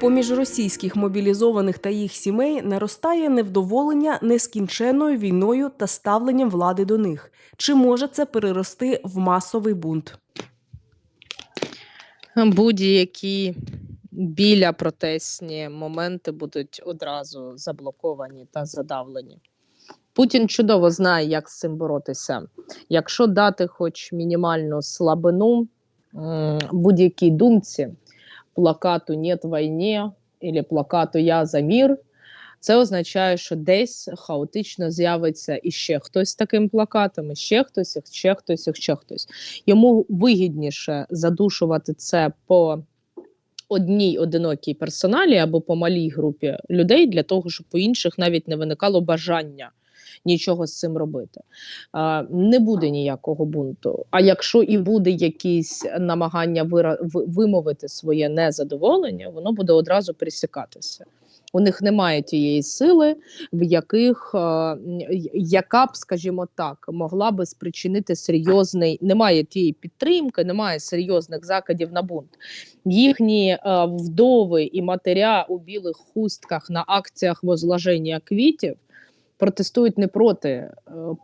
Поміж російських мобілізованих та їх сімей наростає невдоволення нескінченною війною та ставленням влади до них. Чи може це перерости в масовий бунт? Будь-які біля протестні моменти будуть одразу заблоковані та задавлені. Путін чудово знає, як з цим боротися. Якщо дати хоч мінімальну слабину будь-якій думці, плакату «Нет війні» або плакату Я за мір, це означає, що десь хаотично з'явиться іще хтось з таким плакатом, і ще хтось, і ще хтось, і ще хтось. Йому вигідніше задушувати це по одній одинокій персоналі або по малій групі людей для того, щоб у інших навіть не виникало бажання нічого з цим робити. Не буде ніякого бунту. А якщо і буде якісь намагання вимовити своє незадоволення, воно буде одразу пересікатися. У них немає тієї сили, в яких яка б, скажімо так, могла би спричинити серйозний, немає тієї підтримки, немає серйозних закладів на бунт. Їхні вдови і матеря у білих хустках на акціях возложення квітів протестують не проти е,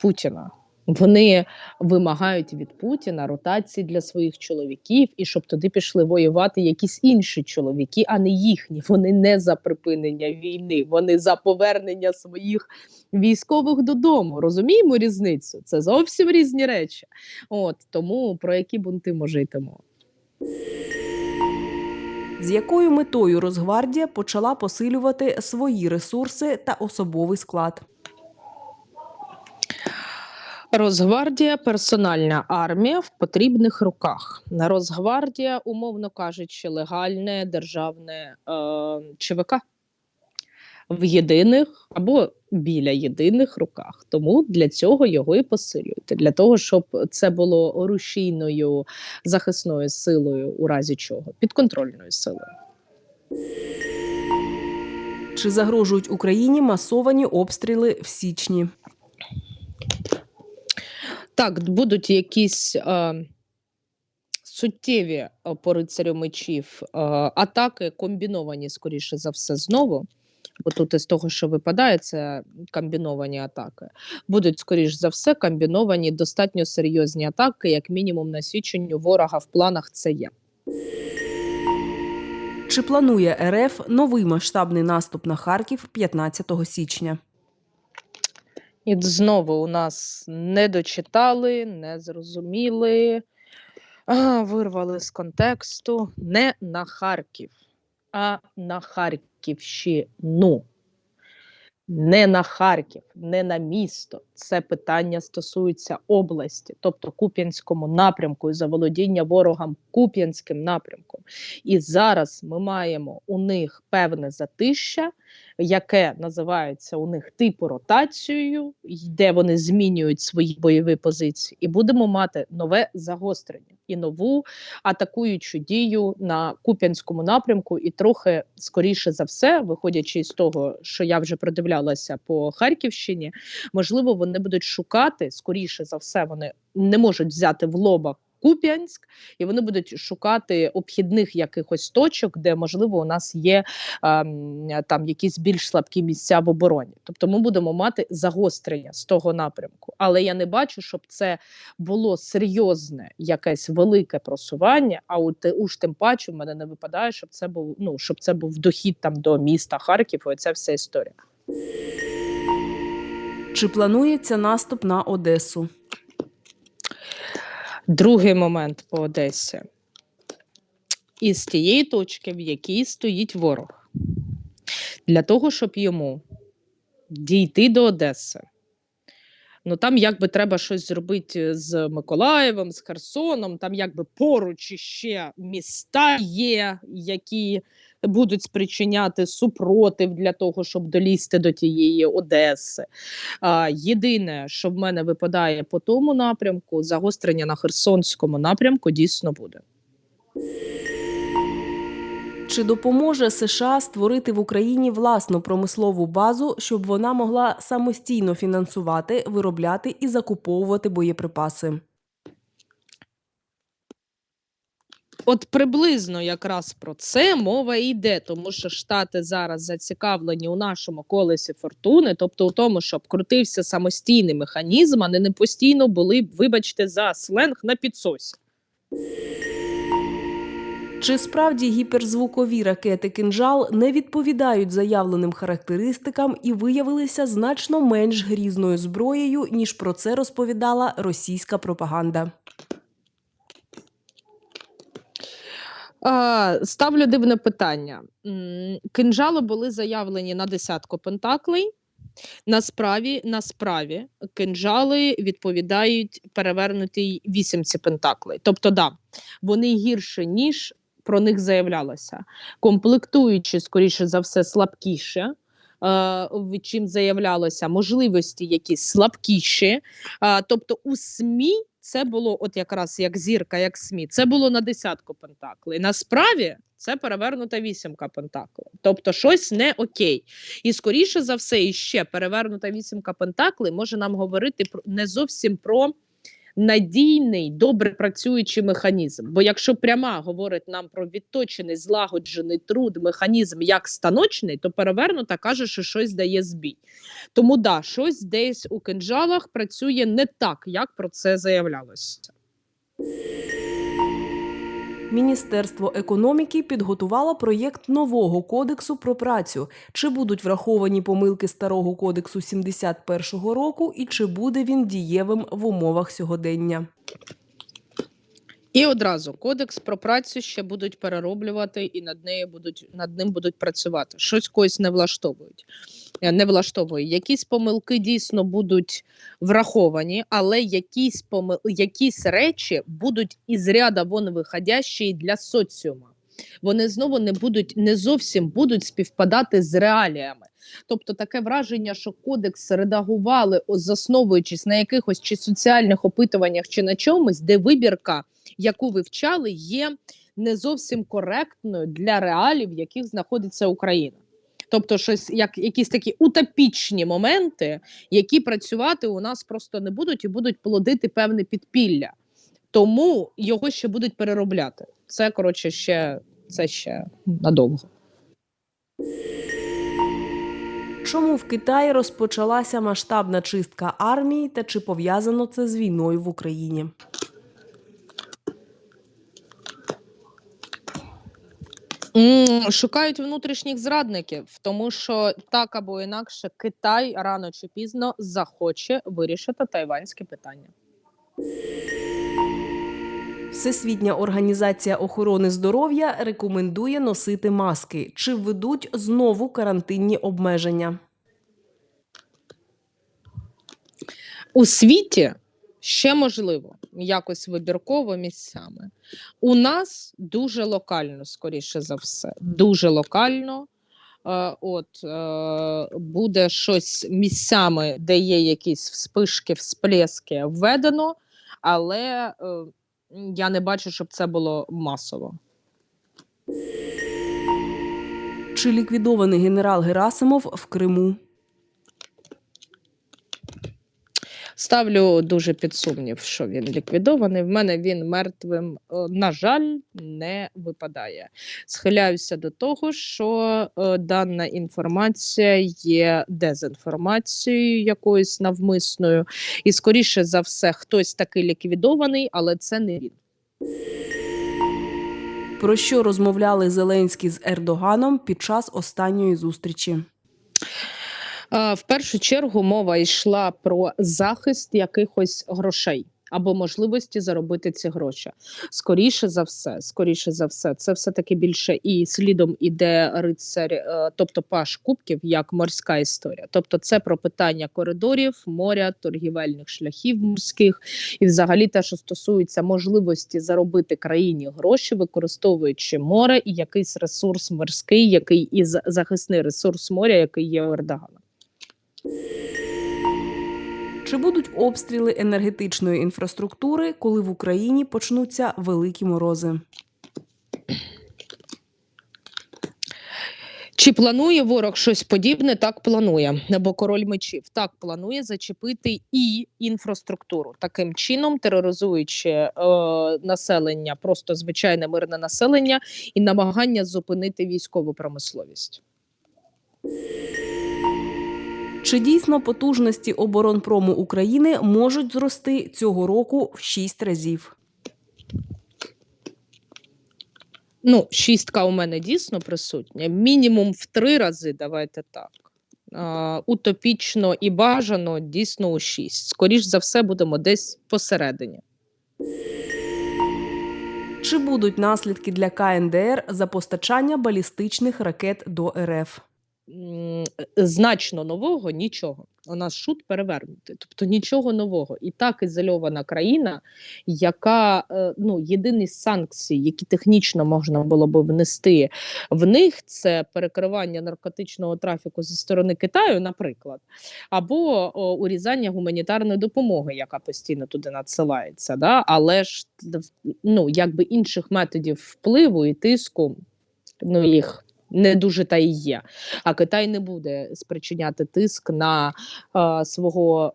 Путіна. Вони вимагають від Путіна ротації для своїх чоловіків, і щоб туди пішли воювати якісь інші чоловіки, а не їхні. Вони не за припинення війни, вони за повернення своїх військових додому. Розуміємо різницю? Це зовсім різні речі. От тому про які бунти може йти мова. З якою метою Росгвардія почала посилювати свої ресурси та особовий склад? Росгвардія персональна армія в потрібних руках. Росгвардія, умовно кажучи, легальне державне е, ЧВК в єдиних або біля єдиних руках. Тому для цього його і посилюють. Для того, щоб це було рушійною захисною силою, у разі чого, підконтрольною силою. Чи загрожують Україні масовані обстріли в січні? Так, будуть якісь е, суттєві е, по рицарю мечів е, атаки, комбіновані, скоріше за все, знову. Бо тут із того, що випадає, це комбіновані атаки. Будуть, скоріш за все, комбіновані достатньо серйозні атаки, як мінімум на січень у ворога в планах це є. Чи планує РФ новий масштабний наступ на Харків 15 січня? І знову у нас не дочитали, не зрозуміли, вирвали з контексту не на Харків, а на Харківщину. Не на Харків, не на місто. Це питання стосується області, тобто Куп'янському напрямку і заволодіння ворогам Куп'янським напрямком. І зараз ми маємо у них певне затища, яке називається у них типу ротацією, де вони змінюють свої бойові позиції, і будемо мати нове загострення і нову атакуючу дію на Куп'янському напрямку, і трохи скоріше за все, виходячи з того, що я вже продивлялася по Харківщині, можливо, вони будуть шукати скоріше за все, вони не можуть взяти в лоба. Куп'янськ, і вони будуть шукати обхідних якихось точок, де можливо у нас є ем, там якісь більш слабкі місця в обороні. Тобто ми будемо мати загострення з того напрямку. Але я не бачу, щоб це було серйозне якесь велике просування. А у те уж тим паче в мене не випадає, щоб це був ну щоб це був дохід там до міста Харків. Оця вся історія. Чи планується наступ на Одесу? Другий момент по Одесі. Із тієї точки, в якій стоїть ворог, для того, щоб йому дійти до Одеси. Ну там якби треба щось зробити з Миколаєвом, з Херсоном, там якби поруч іще міста є, які будуть спричиняти супротив для того, щоб долізти до тієї Одеси. А, єдине, що в мене випадає по тому напрямку, загострення на Херсонському напрямку дійсно буде. Чи допоможе США створити в Україні власну промислову базу, щоб вона могла самостійно фінансувати, виробляти і закуповувати боєприпаси? От приблизно якраз про це мова йде, тому що Штати зараз зацікавлені у нашому колесі фортуни, тобто у тому, щоб крутився самостійний механізм, а не не постійно були, вибачте, за сленг на підсосі. Чи справді гіперзвукові ракети «Кинжал» не відповідають заявленим характеристикам і виявилися значно менш грізною зброєю, ніж про це розповідала російська пропаганда? А, ставлю дивне питання. Кинжали були заявлені на десятку пентаклей. На справі, на справі кинжали відповідають перевернутій вісімці пентаклей. Тобто, да, вони гірше, ніж про них заявлялося. Комплектуючи, скоріше за все, слабкіше, чим заявлялося, можливості якісь слабкіші. Тобто у СМІ це було от якраз як зірка, як СМІ, це було на десятку пентаклей. На справі це перевернута вісімка пентаклей. Тобто щось не окей. І скоріше за все, іще перевернута вісімка пентаклей може нам говорити про не зовсім про надійний, добре працюючий механізм. Бо якщо пряма говорить нам про відточений, злагоджений труд, механізм як станочний, то перевернута каже, що щось дає збій. Тому да, щось десь у кинжалах працює не так, як про це заявлялося. Міністерство економіки підготувало проєкт нового кодексу про працю. Чи будуть враховані помилки старого кодексу 71-го року, і чи буде він дієвим в умовах сьогодення? І одразу кодекс про працю ще будуть перероблювати і над нею будуть над ним будуть працювати. Щось когось не влаштовують. Е, Не влаштовує. Якісь помилки дійсно будуть враховані, але якісь помил... якісь речі будуть із ряда вон виходящі для соціума. Вони знову не будуть не зовсім будуть співпадати з реаліями. Тобто таке враження, що кодекс редагували, засновуючись на якихось чи соціальних опитуваннях, чи на чомусь, де вибірка, яку вивчали, є не зовсім коректною для реалій, в яких знаходиться Україна. Тобто, щось як якісь такі утопічні моменти, які працювати у нас просто не будуть і будуть плодити певне підпілля. Тому його ще будуть переробляти. Це коротше ще це ще надовго. Чому в Китаї розпочалася масштабна чистка армії та чи пов'язано це з війною в Україні? Шукають внутрішніх зрадників, тому що так або інакше Китай рано чи пізно захоче вирішити тайванське питання. Всесвітня організація охорони здоров'я рекомендує носити маски. Чи введуть знову карантинні обмеження? У світі ще можливо якось вибірково місцями. У нас дуже локально, скоріше за все, дуже локально. Е, От е, буде щось місцями, де є якісь вспишки, всплески введено, але е, я не бачу, щоб це було масово. Чи ліквідований генерал Герасимов в Криму? Ставлю дуже під сумнів, що він ліквідований. В мене він мертвим, е, на жаль, не випадає. Схиляюся до того, що е, дана інформація є дезінформацією якоюсь навмисною, і скоріше за все, хтось таки ліквідований, але це не він. Про що розмовляли Зеленський з Ердоганом під час останньої зустрічі? Е, В першу чергу мова йшла про захист якихось грошей або можливості заробити ці гроші. Скоріше за все, скоріше за все, це все таки більше і слідом іде рицарь, е, тобто паш кубків, як морська історія. Тобто, це про питання коридорів, моря, торгівельних шляхів морських, і взагалі те, що стосується можливості заробити країні гроші, використовуючи море і якийсь ресурс морський, який і захисний ресурс моря, який є у Ердогана. Чи будуть обстріли енергетичної інфраструктури, коли в Україні почнуться великі морози? Чи планує ворог щось подібне? Так планує. Бо король мечів так планує зачепити і інфраструктуру, таким чином тероризуючи е, населення, просто звичайне мирне населення, і намагання зупинити військову промисловість. Чи дійсно потужності оборонпрому України можуть зрости цього року в 6 разів? Ну, шістка у мене дійсно присутня. Мінімум в три рази, давайте так. А, утопічно і бажано дійсно у шість. Скоріш за все, будемо десь посередині. Чи будуть наслідки для КНДР за постачання балістичних ракет до РФ? М, Значно нового нічого. У нас шут перевернутий, тобто нічого нового. І так ізольована країна, яка е, ну єдині санкції, які технічно можна було б внести в них, це перекривання наркотичного трафіку зі сторони Китаю, наприклад, або о, урізання гуманітарної допомоги, яка постійно туди надсилається. Да? Але ж ну якби інших методів впливу і тиску, ну їх не дуже та й є. А Китай не буде спричиняти тиск на е, свого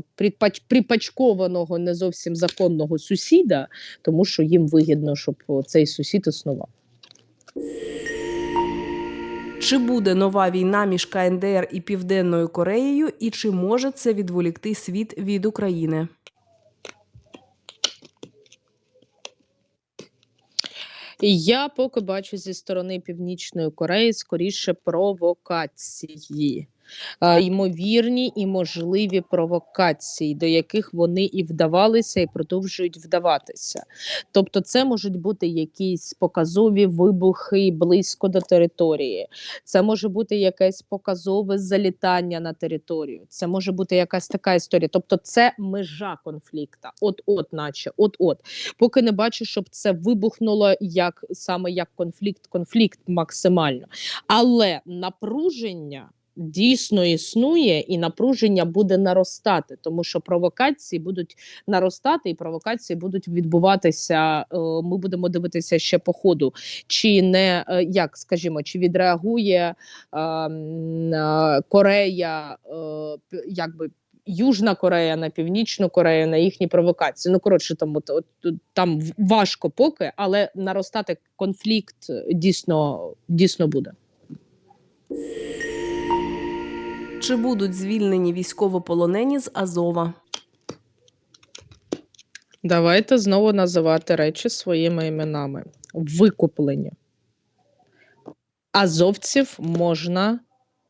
е, припач, припачкованого не зовсім законного сусіда, тому що їм вигідно, щоб цей сусід існував. Чи буде нова війна між КНДР і Південною Кореєю, і чи може це відволікти світ від України? Я поки бачу зі сторони Північної Кореї скоріше провокації. Ймовірні і можливі провокації, до яких вони і вдавалися, і продовжують вдаватися. Тобто, це можуть бути якісь показові вибухи близько до території, це може бути якесь показове залітання на територію, це може бути якась така історія. Тобто, це межа конфлікта. От-от, наче, от-от. Поки не бачу, щоб це вибухнуло як саме як конфлікт, конфлікт максимально. Але напруження дійсно існує, і напруження буде наростати, тому що провокації будуть наростати, і провокації будуть відбуватися. е, Ми будемо дивитися ще по ходу, чи не е, як скажімо, чи відреагує е, Корея, якби. Южна Корея на Північну Корею на їхні провокації. Ну коротше, там от, от там важко поки, але наростати конфлікт дійсно дійсно буде. Чи будуть звільнені військовополонені з Азова? Давайте знову називати речі своїми іменами. Викуплені. Азовців можна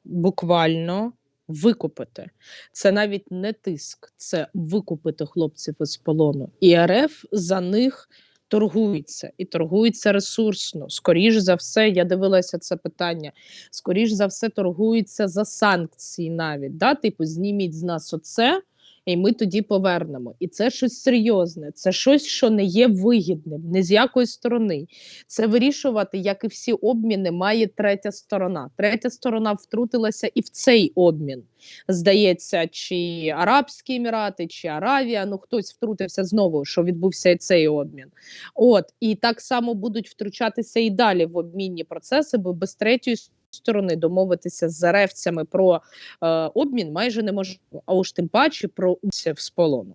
буквально викупити. Це навіть не тиск, це викупити хлопців із полону. І РФ за них торгується і торгується ресурсно. Скоріш за все, я дивилася це питання. Скоріш за все, торгується за санкції навіть. Да? Типу, зніміть з нас оце, і ми тоді повернемо. І це щось серйозне, це щось, що не є вигідним, ні з якої сторони. Це вирішувати, як і всі обміни, має третя сторона. Третя сторона втрутилася і в цей обмін. Здається, чи Арабські Емірати, чи Аравія, ну хтось втрутився знову, що відбувся і цей обмін. От і так само будуть втручатися і далі в обмінні процеси, бо без третьої сторони домовитися з заревцями про е, обмін майже неможливо, а уж тим паче про усів з полону.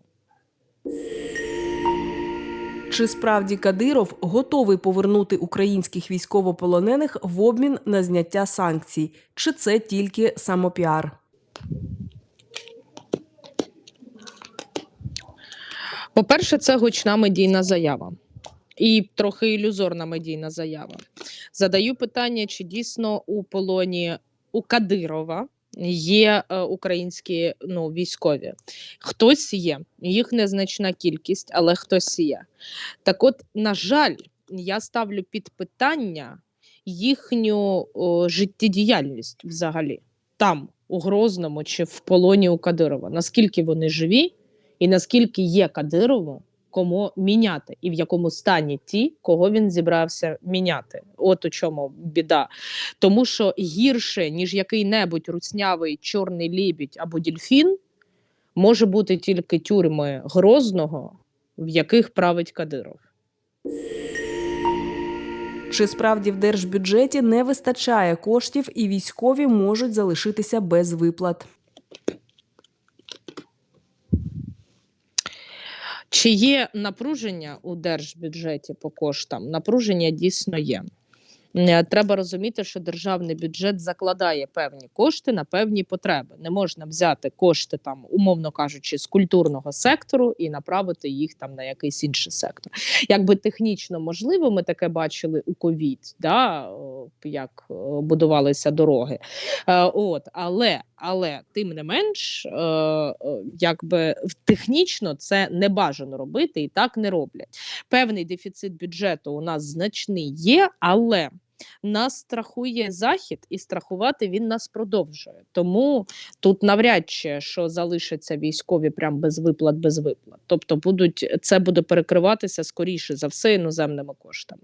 Чи справді Кадиров готовий повернути українських військовополонених в обмін на зняття санкцій? Чи це тільки самопіар? По-перше, це гучна медійна заява. І трохи ілюзорна медійна заява. Задаю питання, чи дійсно у полоні у Кадирова є е, українські ну, військові. Хтось є, їх незначна кількість, але хтось є. Так от, на жаль, я ставлю під питання їхню о, життєдіяльність взагалі там, у Грозному чи в полоні у Кадирова. Наскільки вони живі, і наскільки є Кадирову кому міняти, і в якому стані ті, кого він зібрався міняти. От у чому біда. Тому що гірше, ніж який-небудь руцнявий чорний лібідь або дільфін, може бути тільки тюрми Грозного, в яких править Кадиров. Чи справді в держбюджеті не вистачає коштів і військові можуть залишитися без виплат? Чи є напруження у держбюджеті по коштам? Напруження дійсно є. Е, Треба розуміти, що державний бюджет закладає певні кошти на певні потреби. Не можна взяти кошти там, умовно кажучи, з культурного сектору і направити їх там на якийсь інший сектор. Якби технічно можливо, ми таке бачили у ковід, да, як будувалися дороги. Е, От, але, але тим не менш, е, е, якби технічно це не бажано робити і так не роблять. Певний дефіцит бюджету у нас значний є, але нас страхує захід, і страхувати він нас продовжує. Тому тут навряд чи що залишаться військові прям без виплат, без виплат. Тобто будуть це буде перекриватися скоріше за все іноземними коштами.